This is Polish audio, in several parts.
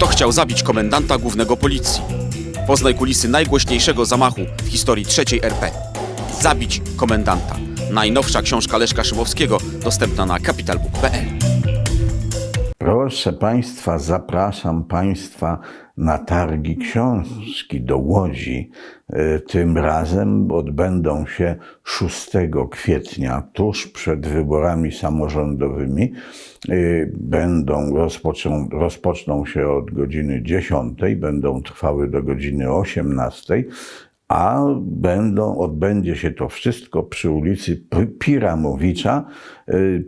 Kto chciał zabić komendanta głównego policji? Poznaj kulisy najgłośniejszego zamachu w historii III RP. Zabić komendanta. Najnowsza książka Leszka Szymowskiego dostępna na capitalbook.pl. Proszę Państwa, zapraszam Państwa na targi książki do Łodzi. Y, Tym razem odbędą się 6 kwietnia, tuż przed wyborami samorządowymi. Y, Będą, rozpoczną, rozpoczną się od godziny 10, będą trwały do godziny 18 a będą, odbędzie się to wszystko przy ulicy Piramowicza y,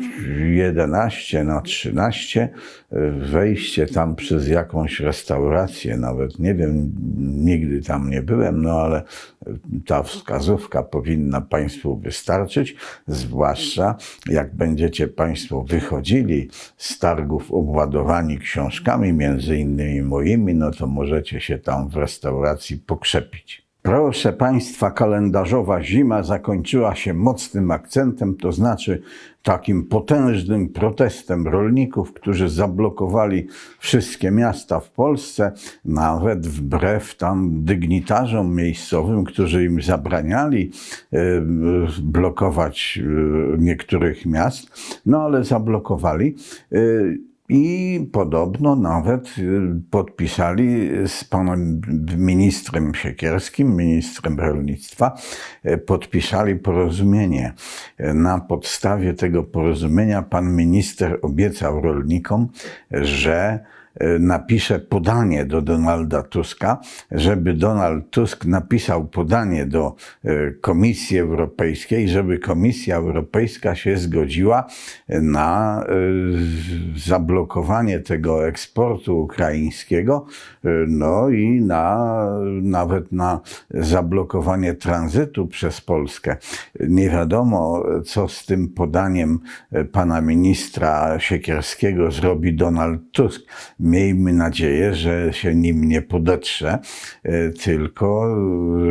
11 na 13. y, Wejście tam przez jakąś restaurację, nawet nie wiem, nigdy tam nie byłem, no ale y, ta wskazówka powinna Państwu wystarczyć, zwłaszcza jak będziecie Państwo wychodzili z targów obładowani książkami, między innymi moimi, no to możecie się tam w restauracji pokrzepić. Proszę Państwa, kalendarzowa zima zakończyła się mocnym akcentem, to znaczy takim potężnym protestem rolników, którzy zablokowali wszystkie miasta w Polsce, nawet wbrew tam dygnitarzom miejscowym, którzy im zabraniali e, blokować e, niektórych miast, no ale zablokowali. I podobno nawet y, podpisali z panem ministrem Siekierskim, ministrem rolnictwa, y, podpisali porozumienie. Y, Na podstawie tego porozumienia pan minister obiecał rolnikom, że y, napisze podanie do Donalda Tuska, żeby Donald Tusk napisał podanie do y, Komisji Europejskiej, żeby Komisja Europejska się zgodziła na y, zablokowanie tego eksportu ukraińskiego, no i na, nawet na zablokowanie tranzytu przez Polskę. Nie wiadomo, co z tym podaniem pana ministra Siekierskiego zrobi Donald Tusk. Miejmy nadzieję, że się nim nie podetrze, y, tylko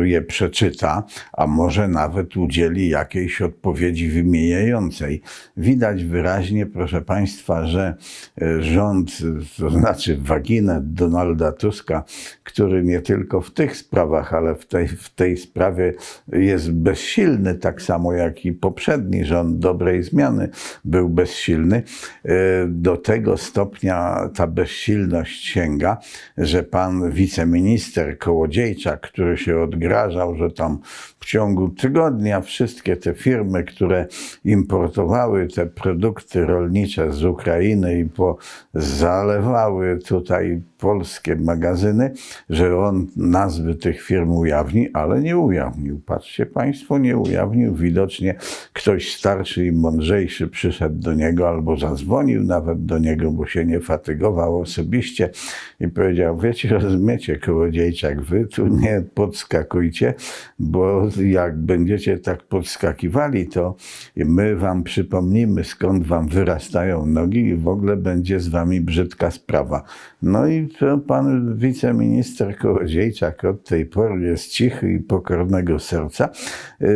je przeczyta, a może nawet udzieli jakiejś odpowiedzi wymieniającej. Widać wyraźnie, proszę Państwa, że y, rząd, to znaczy waginet Donalda Tuska, który nie tylko w tych sprawach, ale w tej, w tej sprawie jest bezsilny, tak samo jak i poprzedni rząd dobrej zmiany był bezsilny, do tego stopnia ta bezsilność sięga, że pan wiceminister Kołodziejczak, który się odgrażał, że tam w ciągu tygodnia wszystkie te firmy, które importowały te produkty rolnicze z Ukrainy i po, zalewały tutaj polskie magazyny, że on nazwy tych firm ujawni, ale nie ujawnił. Patrzcie Państwo, nie ujawnił. Widocznie ktoś starszy i mądrzejszy przyszedł do niego albo zadzwonił nawet do niego, bo się nie fatygował osobiście i powiedział, wiecie, rozumiecie, Kołodziejczak, wy tu nie podskakujcie, bo jak będziecie tak podskakiwali, to my wam przypomnimy, skąd wam wyrastają nogi i w ogóle będzie z wami brzydka sprawa. No i pan wiceminister Kołodziejczak od tej pory jest cichy i pokornego serca.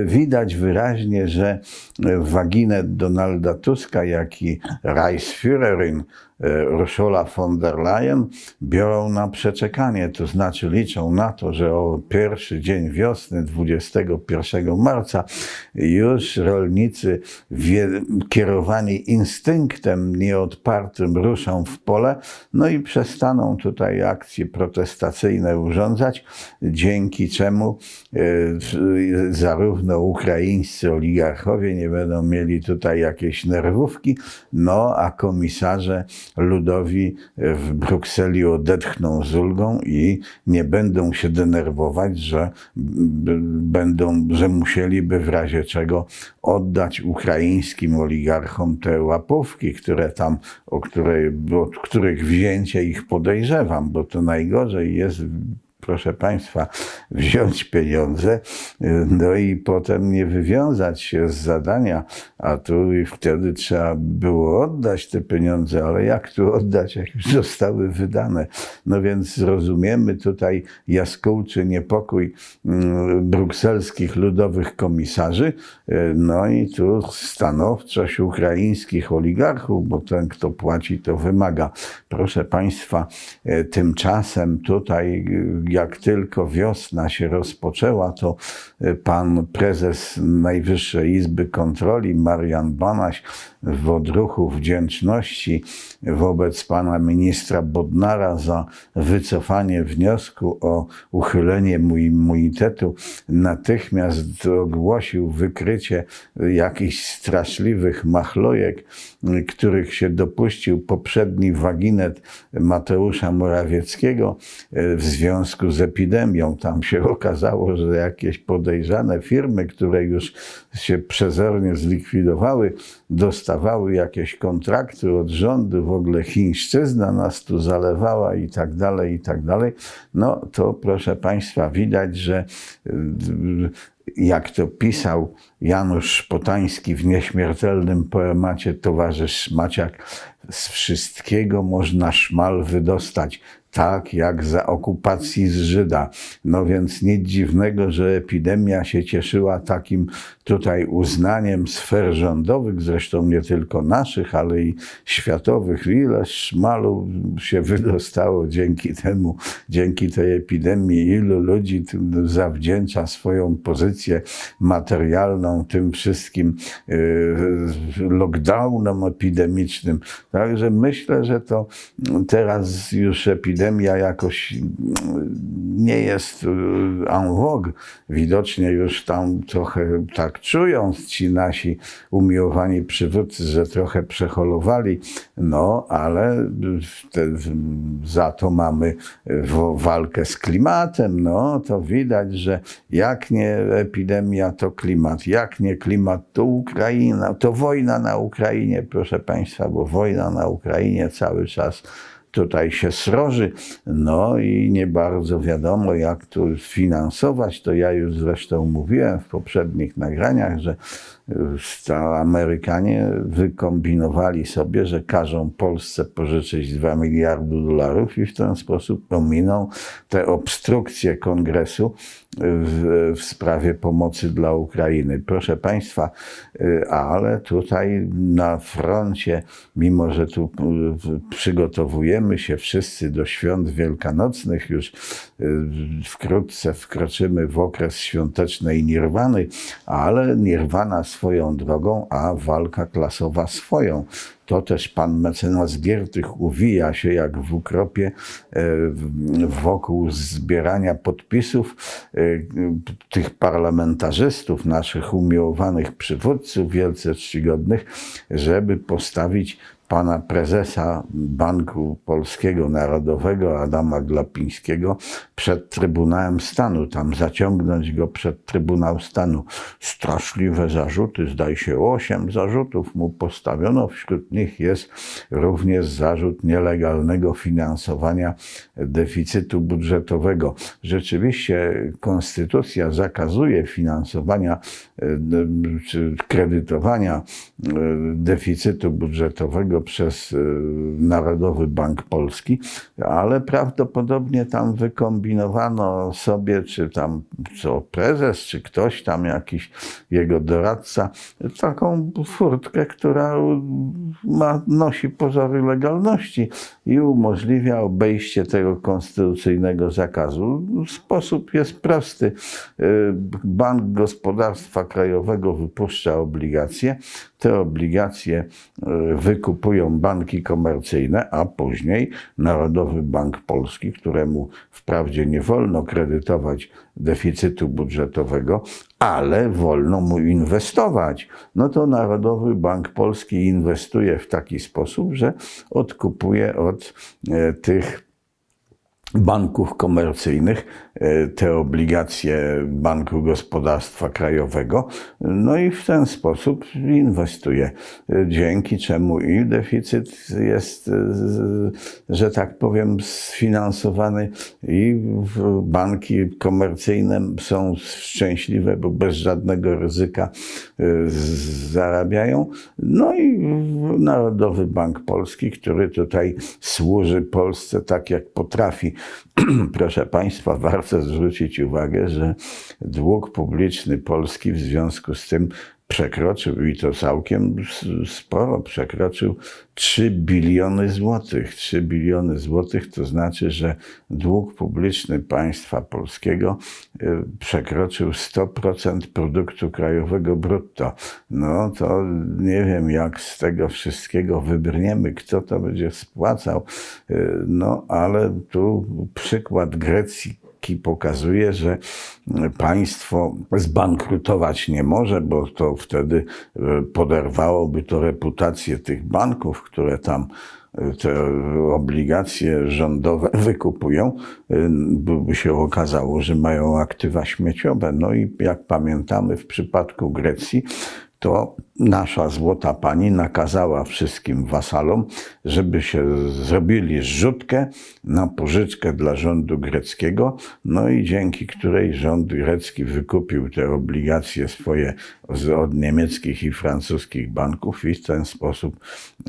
Widać wyraźnie, że waginet Donalda Tuska, jak i Reichsführerin Ursula von der Leyen biorą na przeczekanie, to znaczy liczą na to, że o pierwszy dzień wiosny, 21 marca, już rolnicy kierowani instynktem nieodpartym ruszą w pole, no i przestaną tutaj akcje protestacyjne urządzać, dzięki czemu e, zarówno ukraińscy oligarchowie nie będą mieli tutaj jakieś nerwówki, no a komisarze ludowi w Brukseli odetchną z ulgą i nie będą się denerwować, że będą, że musieliby w razie czego oddać ukraińskim oligarchom te łapówki, które tam, o której, od których wzięcie ich podejrzewam, bo to najgorzej jest proszę Państwa, wziąć pieniądze, y, no i potem nie wywiązać się z zadania, a tu i wtedy trzeba było oddać te pieniądze, ale jak tu oddać, jak już zostały wydane? No więc zrozumiemy tutaj jaskółczy niepokój mm, brukselskich ludowych komisarzy, y, no i tu stanowczość ukraińskich oligarchów, bo ten, kto płaci, to wymaga. Proszę Państwa, e, tymczasem tutaj, jak tylko wiosna się rozpoczęła, to e, pan prezes Najwyższej Izby Kontroli, Marian Banaś, w odruchu wdzięczności wobec pana ministra Bodnara za wycofanie wniosku o uchylenie mu immunitetu, natychmiast ogłosił wykrycie jakichś straszliwych machlojek, których się dopuścił poprzedni waginet Mateusza Morawieckiego e, w związku z epidemią. Tam się okazało, że jakieś podejrzane firmy, które już się przezornie zlikwidowały, dostawały jakieś kontrakty od rządu, w ogóle chińszczyzna nas tu zalewała i tak dalej, i tak dalej. No to proszę Państwa, widać, że y, jak to pisał Janusz Szpotański w nieśmiertelnym poemacie Towarzysz Maciak, z wszystkiego można szmal wydostać, tak jak za okupacji z Żyda. No więc nic dziwnego, że epidemia się cieszyła takim tutaj uznaniem sfer rządowych, zresztą nie tylko naszych, ale i światowych. Ile szmalu się wydostało dzięki temu, dzięki tej epidemii, ilu ludzi zawdzięcza swoją pozycję materialną tym wszystkim yy, lockdownom epidemicznym. Także myślę, że to teraz już epidemia jakoś nie jest y, en vogue. Widocznie już tam trochę tak czują ci nasi umiłowani przywódcy, że trochę przeholowali, no ale te, za to mamy walkę z klimatem, no to widać, że jak nie epidemia, to klimat, jak nie klimat, to Ukraina, to wojna na Ukrainie, proszę Państwa, bo wojna na Ukrainie cały czas tutaj się sroży, no i nie bardzo wiadomo, jak tu finansować. To ja już zresztą mówiłem w poprzednich nagraniach, że to Amerykanie wykombinowali sobie, że każą Polsce pożyczyć 2 miliardy dolarów i w ten sposób ominą te obstrukcje kongresu w, w sprawie pomocy dla Ukrainy. Proszę Państwa, y, ale tutaj na froncie, mimo że tu y, przygotowujemy się wszyscy do świąt wielkanocnych, już y, wkrótce wkroczymy w okres świątecznej nirwany, ale nirwana swoją drogą, a walka klasowa swoją. To też pan mecenas Giertych uwija się jak w ukropie e, wokół zbierania podpisów e, tych parlamentarzystów, naszych umiłowanych przywódców, wielce czcigodnych, żeby postawić pana prezesa Banku Polskiego Narodowego Adama Glapińskiego przed Trybunałem Stanu, tam zaciągnąć go przed Trybunał Stanu. Straszliwe zarzuty, zdaje się osiem zarzutów mu postawiono, wśród nich jest również zarzut nielegalnego finansowania deficytu budżetowego. Rzeczywiście konstytucja zakazuje finansowania e, czy kredytowania e, deficytu budżetowego przez e, Narodowy Bank Polski, ale prawdopodobnie tam wykombinowano sobie, czy tam co prezes, czy ktoś tam jakiś jego doradca, taką furtkę, która ma, nosi pozory legalności i umożliwia obejście tego konstytucyjnego zakazu. Sposób jest prosty. Y, Bank Gospodarstwa Krajowego wypuszcza obligacje. Te obligacje y, wykupują banki komercyjne, a później Narodowy Bank Polski, któremu wprawdzie nie wolno kredytować deficytu budżetowego, ale wolno mu inwestować. No to Narodowy Bank Polski inwestuje w taki sposób, że odkupuje od e, tych banków komercyjnych e, te obligacje Banku Gospodarstwa Krajowego, no i w ten sposób inwestuje, e, dzięki czemu i deficyt jest, e, że tak powiem, sfinansowany i banki komercyjne są szczęśliwe, bo bez żadnego ryzyka e, zarabiają. No i Narodowy Bank Polski, który tutaj służy Polsce tak jak potrafi. Proszę Państwa, warto zwrócić uwagę, że dług publiczny Polski w związku z tym przekroczył i to całkiem sporo, przekroczył 3 biliony złotych. 3 biliony złotych to znaczy, że dług publiczny państwa polskiego y, przekroczył 100% produktu krajowego brutto. No to nie wiem, jak z tego wszystkiego wybrniemy, kto to będzie spłacał. Y, No ale tu przykład Grecji ki pokazuje, że państwo zbankrutować nie może, bo to wtedy e, poderwałoby to reputację tych banków, które tam e, te obligacje rządowe wykupują, e, by się okazało, że mają aktywa śmieciowe. No i jak pamiętamy w przypadku Grecji, to nasza złota pani nakazała wszystkim wasalom, żeby się zrobili zrzutkę na pożyczkę dla rządu greckiego, no i dzięki której rząd grecki wykupił te obligacje swoje od niemieckich i francuskich banków i w ten sposób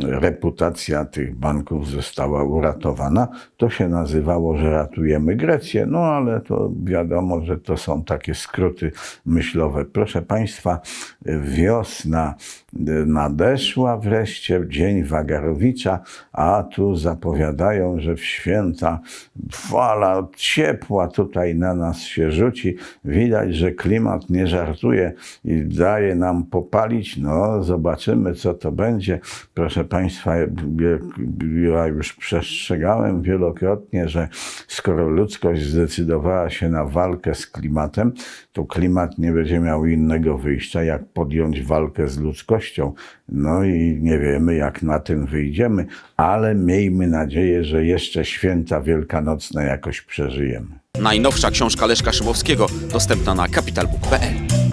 reputacja tych banków została uratowana. To się nazywało, że ratujemy Grecję, no ale to wiadomo, że to są takie skróty myślowe. Proszę Państwa, wiosna nadeszła wreszcie, dzień Wagarowicza, a tu zapowiadają, że w święta fala ciepła tutaj na nas się rzuci. Widać, że klimat nie żartuje i daje nam popalić. No, zobaczymy, co to będzie. Proszę Państwa, ja już przestrzegałem wielokrotnie, że skoro ludzkość zdecydowała się na walkę z klimatem, to klimat nie będzie miał innego wyjścia, jak podjąć walkę z ludzkością. No i nie wiemy, jak na tym wyjdziemy, ale miejmy nadzieję, że jeszcze święta wielkanocne jakoś przeżyjemy. Najnowsza książka Leszka Szymowskiego dostępna na kapitalbook.pl.